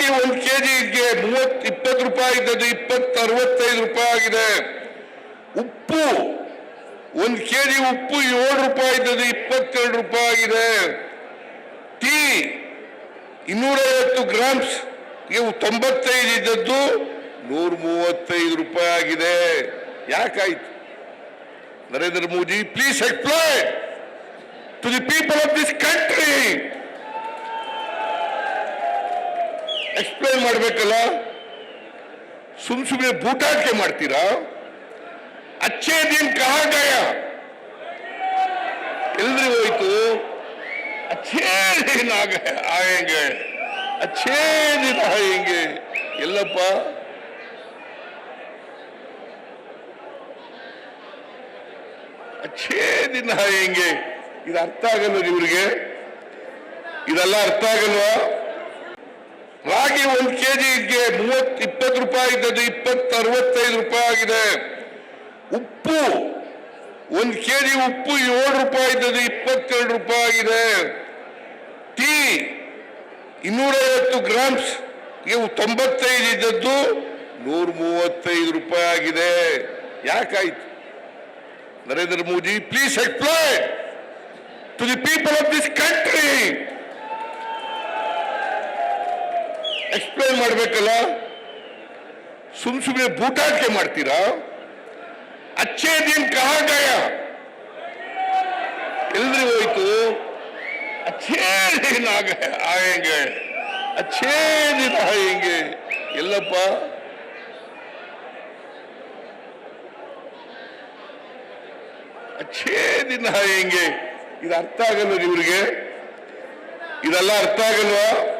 ರಾಗಿ ಒಂದು ಕೆಜಿಗೆ ಮೂವತ್ ಇಪ್ಪತ್ತು ರೂಪಾಯಿ ಇದ್ದದ್ದು ಇಪ್ಪತ್ತು, ಅರವತ್ತೈದು ರೂಪಾಯಿ ಆಗಿದೆ. ಉಪ್ಪು, ಒಂದು ಕೆಜಿ ಉಪ್ಪು ಏಳು ರೂಪಾಯಿ ಇದ್ದದ್ದು ಇಪ್ಪತ್ತೆರಡು ರೂಪಾಯಿ ಆಗಿದೆ. ಟೀ, ಇನ್ನೂರೈವತ್ತು ಗ್ರಾಮ್ಸ್ ತೊಂಬತ್ತೈದು ಇದ್ದದ್ದು ನೂರ ಮೂವತ್ತೈದು ರೂಪಾಯಿ ಆಗಿದೆ. ಯಾಕಾಯ್ತು? Narendra Modi please explain to the people of this country explain ಮಾಡಬೇಕಲ್ಲ? ಸುಮ್ ಸುಮ್ಮನೆ ಬೂಟಾಟಿಕೆ ಮಾಡ್ತೀರಾ? ಅಚ್ಚೇ ದಿನ ಕಹಾಗಾಯ. ಎಲ್ರಿ ಹೋಯ್ತು? ಅಚ್ಚೇ ದಿನ ಆಯಂಗೆ ಅಚ್ಚೇ ದಿನ ಆಯಂಗೆ ಎಲ್ಲಪ್ಪ? ಅಚ್ಚೇ ದಿನ ಹೆಂಗೆ? ಇದು ಅರ್ಥ ಆಗಲ್ವ ಇವ್ರಿಗೆ ಇದೆಲ್ಲ ಅರ್ಥ ಆಗಲ್ವಾ? ರಾಗಿ ಒಂದು ಕೆಜಿಗೆ ಮೂವತ್ ಇಪ್ಪತ್ತು ರೂಪಾಯಿ ಇದ್ದದ್ದು ಇಪ್ಪತ್ತು, ಅರವತ್ತೈದು ರೂಪಾಯಿ ಆಗಿದೆ. ಉಪ್ಪು, ಒಂದು ಕೆಜಿ ಉಪ್ಪು ಏಳು ರೂಪಾಯಿ ಇದ್ದದ್ದು ಇಪ್ಪತ್ತೆರಡು ರೂಪಾಯಿ ಆಗಿದೆ. ಟೀ, ಇನ್ನೂರೈವತ್ತು ಗ್ರಾಮ್ಸ್, ಇವು ತೊಂಬತ್ತೈದು ಇದ್ದದ್ದು ನೂರ ಮೂವತ್ತೈದು ರೂಪಾಯಿ ಆಗಿದೆ. ಯಾಕಾಯ್ತು? Narendra Modi please explain to the people of this country explain ಮಾಡಬೇಕಲ್ಲ? ಸುಮ್ ಸುಮ್ಮನೆ ಬೂಟಾಟಿಕೆ ಮಾಡ್ತೀರಾ? ಅಚ್ಚೆ ದಿನ ಕಹಾಗಾಯ ಎಲ್ರಿ ಹೋಯ್ತು? ಅಚ್ಚೇ ದಿನ ಆಗ- ಆಯಂಗೆ. ಅಚ್ಚೇ ದಿನ ಆಯಂಗೆ. ಎಲ್ಲಪ್ಪ? ಅಚ್ಚೇ ದಿನ ಆಯಂಗೆ. ಇದು ಅರ್ಥ ಆಗಲ್ಲ ಇವ್ರಿಗೆ ಇದೆಲ್ಲ ಅರ್ಥ ಆಗಲ್ವಾ?